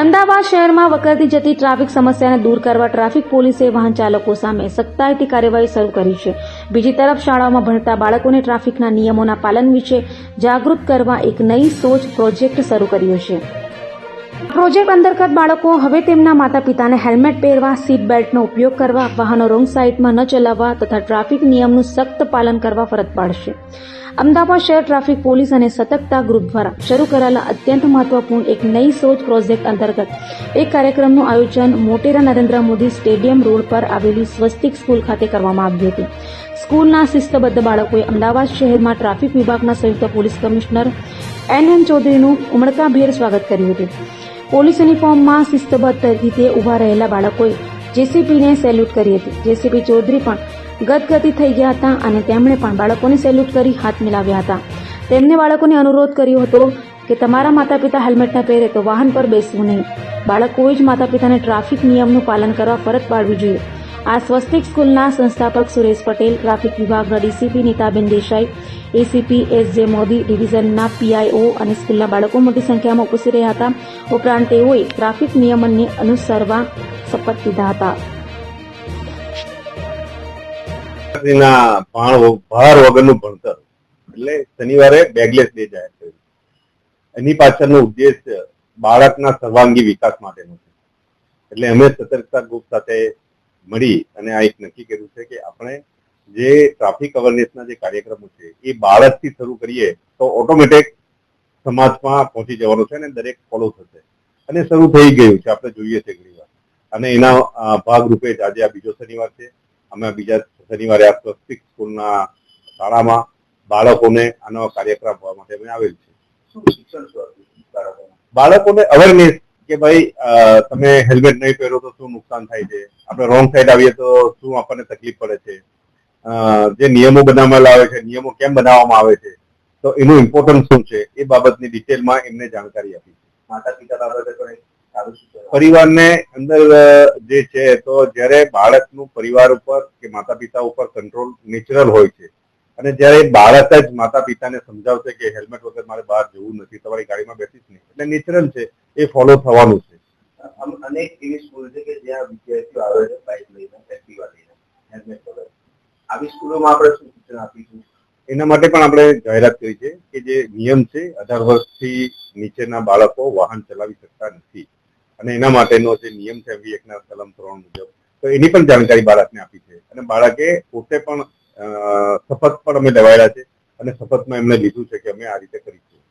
અમદાવાદ શહેરમાં વકરતી જતી ટ્રાફિક સમસ્યાને દૂર કરવા ટ્રાફિક પોલીસે વાહન ચાલકો સામે સખ્તાઈથી કાર્યવાહી શરૂ કરી છે. બીજી તરફ શાળાઓમાં ભણતા બાળકોને ટ્રાફિકના નિયમોના પાલન વિશે જાગૃત કરવા એક નઈ સોચ પ્રોજેક્ટ શરૂ કર્યો છે. પ્રોજેક્ટ અંતર્ગત બાળકો હવે તેમના માતા પિતાને હેલ્મેટ પહેરવા સીટ બેલ્ટનો ઉપયોગ કરવા, વાહનો રોંગ સાઇડમાં ન ચલાવવા તથા ટ્રાફિક નિયમનું સખ્ત પાલન કરવા ફરજ પાડશે. અમદાવાદ શહેર ટ્રાફિક પોલીસ અને સતર્કતા ગ્રુપ દ્વારા શરૂ કરાયેલા અત્યંત મહત્વપૂર્ણ એક નઈ શોધ પ્રોજેક્ટ અંતર્ગત એક કાર્યક્રમનું આયોજન મોટેરા નરેન્દ્ર મોદી સ્ટેડિયમ રોડ પર આવેલી સ્વસ્તિક સ્કૂલ ખાતે કરવામાં આવ્યું હતું. સ્કૂલના શિસ્તબદ્ધ બાળકોએ અમદાવાદ શહેરમાં ટ્રાફિક વિભાગના સંયુક્ત પોલીસ કમિશનર એન એન ચૌધરીનું ઉમળકાભેર સ્વાગત કર્યું હતું. પોલીસ યુનિફોર્મમાં શિસ્તબદ્ધ રીતે ઊભા રહેલા બાળકોએ જેસીપીને સેલ્યુટ કરી હતી. જેસીપી ચૌધરી પણ ગદગદી થઈ ગયા હતા અને તેમણે પણ બાળકોને સેલ્યુટ કરી હાથ મિલાવ્યા હતા. તેમને બાળકોને અનુરોધ કર્યો હતો કે તમારા માતા પિતા હેલ્મેટ પહેરે તો વાહન પર બેસવું નહીં. બાળકોએ જ માતા પિતાને ટ્રાફિક નિયમનું પાલન કરવા ફરજ પાડવી જોઈએ. આ સ્વસ્તિક સ્કૂલના સંસ્થાપક સુરેશ પટેલ, ટ્રાફિક વિભાગના DCP Nitaben Desai, ACP S J Modi, ડિવિઝનના PIO અને સ્કૂલના બાળકો મોટી સંખ્યામાં ઉપસ્થિત રહ્યા હતા. ઉપરાંત તેઓએ ટ્રાફિક નિયમનને અનુસરવા શપથ લીધા હતા. વિદ્યાર્થીના ભાણ ભાર વગરનું ભણતર. એટલે શનિવારે બેગલેસ ડે જાહેર થયું. એની પાછળનો ઉદ્દેશ બાળકના સર્વાંગી વિકાસ માટેનો છે. એટલે અમે સતર્કતા ગ્રુપ સાથે મળી અને આ એક નક્કી કર્યું છે કે આપણે જે ટ્રાફિક અવેરનેસના જે કાર્યક્રમો છે, એ બાળકથી શરૂ કરીએ તો ઓટોમેટિક સમાજમાં પહોંચી જવાનો છે અને દરેક ફોલો થશે. અને શરૂ થઈ ગયું છે, આપણે જોઈએ છે ઘણી વાર. અને એના ભાગરૂપે જ આજે આ બીજો શનિવાર છે. અમે બીજા શનિવારે આ સ્વસ્તિક સ્કૂલના શાળામાં બાળકોને આનો કાર્યક્રમ હોવા માટે અમે આવેલ છે બાળકોને? અવેરનેસ કે ભાઈ તમે હેલ્મેટ નહીં પહેરો તો શું નુકસાન થાય છે? આપણે રોંગ સાઈડ આવીએ તો શું આપણને તકલીફ પડે છે? જે નિયમો બનાવવામાં આવે છે નિયમો કેમ બનાવવામાં આવે છે? તો એનું ઇમ્પોર્ટન્સ શું છે? એ બાબતની ડિટેલમાં એમને જાણકારી આપી માતા પિતા બાબતે પણ પરિવારને અંદર જે છે તો જ્યારે બાળકનું પરિવાર ઉપર કે માતા પિતા ઉપર કંટ્રોલ નેચરલ હોય છે. અને જ્યારે બાળક જ માતા પિતાને સમજાવશે કે હેલ્મેટ વગર મારે બહાર જવું નથી તમારી ગાડીમાં બેસીશ નહીં. એટલે નેચરલ છે એ ફોલો થવાનું છે. આમ અનેક એવી સ્કૂલ છે કે જ્યાં વિદ્યાર્થીઓ આવે છે બાઇક લઈને એક્ટિવા લઈને હેલ્મેટ વગર. આવી સ્કૂલોમાં આપણે શું સૂચના આપીશું? એના માટે પણ આપણે જાહેરાત કરી છે કે જે નિયમ છે અઢાર વર્ષથી નીચેના બાળકો વાહન ચલાવી શકતા નથી. અને એના માટેનો જે નિયમ છે વી કલમ ત્રણ મુજબ. તો એની પણ જાણકારી બાળકને આપી છે. અને બાળકે પોતે પણ શપથ પણ અમે લેવાયેલા છે અને શપથમાં એમણે લીધું છે કે અમે આ રીતે કરીશું.